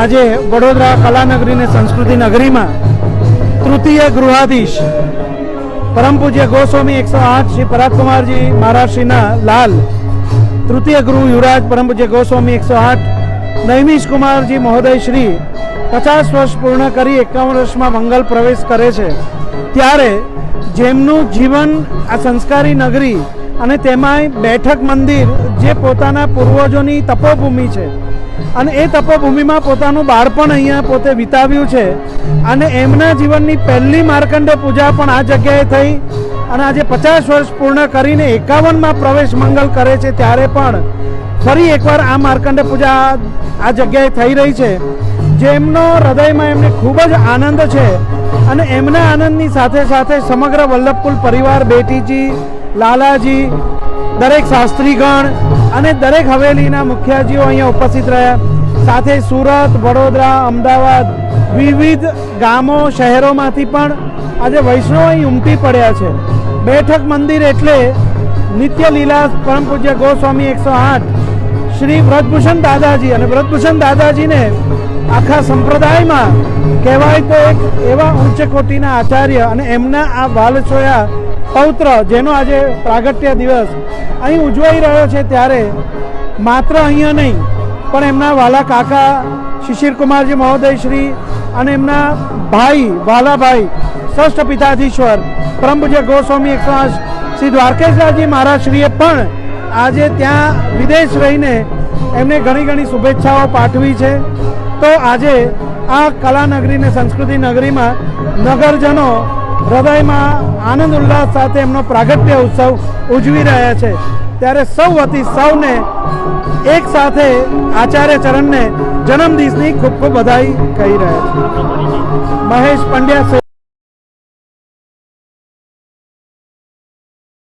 આજે વડોદરા કલાનગરી અને સંસ્કૃતિ નગરીમાં તૃતીય ગૃહાધીશ પરમ પૂજ્ય ગોસ્વામી એકસો આઠ શ્રી પરાગકુમારજી મહારાજશ્રીના લાલ, તૃતીય ગૃહ યુવરાજ પરમ પૂજ્ય ગોસ્વામી એકસો આઠ, નૈમિષ કુમારજી મહોદય શ્રી પચાસ વર્ષ પૂર્ણ કરી એકાવન વર્ષમાં મંગલ પ્રવેશ કરે છે. ત્યારે જેમનું જીવન આ સંસ્કારી નગરી અને તેમાંય બેઠક મંદિર જે પોતાના પૂર્વજોની તપોભૂમિ છે. અને એ તપોભૂમિમાં પોતાનું બાળપણ અહીંયા પોતે વિતાવ્યું છે. અને એમના જીવનની પહેલી માર્કંડે પૂજા પણ આ જગ્યાએ થઈ. અને આજે પચાસ વર્ષ પૂર્ણ કરીને એકાવનમાં પ્રવેશ મંગલ કરે છે ત્યારે પણ ફરી એકવાર આ માર્કંડે પૂજા આ- જગ્યાએ થઈ રહી છે. જેમનો હૃદયમાં એમને ખૂબ જ આનંદ છે. અને એમના આનંદની સાથે સાથે સમગ્ર વલ્લભકુલ પરિવાર બેટીજી, લાલાજી દરેક શાસ્ત્રીગણ અને દરેક હવેલીના મુખ્યજીઓ અહીંયા ઉપસ્થિત રહ્યા. સાથે સુરત, વડોદરા, અમદાવાદ, વિવિધ ગામો, શહેરોમાંથી પણ આજે વૈષ્ણવ અહીં ઉમટી પડ્યા છે. બેઠક મંદિર એટલે નિત્ય લીલા પરમ પૂજ્ય ગોસ્વામી એકસો આઠ, શ્રી વ્રતભૂષણ દાદાજી. અને વ્રતભૂષણ દાદાજીને આખા સંપ્રદાયમાં કહેવાય તો એક એવા ઉચ્ચ કોટીના આચાર્ય અને એમના આ વાલછોયા પૌત્ર, જેનો આજે પ્રાગટ્ય દિવસ અહીં ઉજવાઈ રહ્યો છે ત્યારે માત્ર અહીંયા નહીં, પણ એમના વાલા કાકા શિશિરકુમારજી મહોદય શ્રી અને એમના ભાઈ, વાલાભાઈ ષષ્ઠ પિતાધીશ્વર પરમ પૂજ્ય ગોસ્વામી એકસો શ્રી દ્વારકેશરાજી મહારાજશ્રીએ પણ આજે ત્યાં વિદેશ રહીને એમને ઘણી ઘણી શુભેચ્છાઓ પાઠવી છે. તો આજે આ કલાનગરી ને સંસ્કૃતિ નગરીમાં નગરજનો હૃદયમાં આનંદ ઉલ્લાસ સાથે એમનો પ્રાગટ્ય ઉત્સવ ઉજવી રહ્યા છે. ત્યારે સૌ વતી સૌને એક સાથે આચાર્ય ચરણને જન્મદિવસની ખૂબ ખૂબ બધાઈ કહી રહ્યા છે. મહેશ પંડ્યા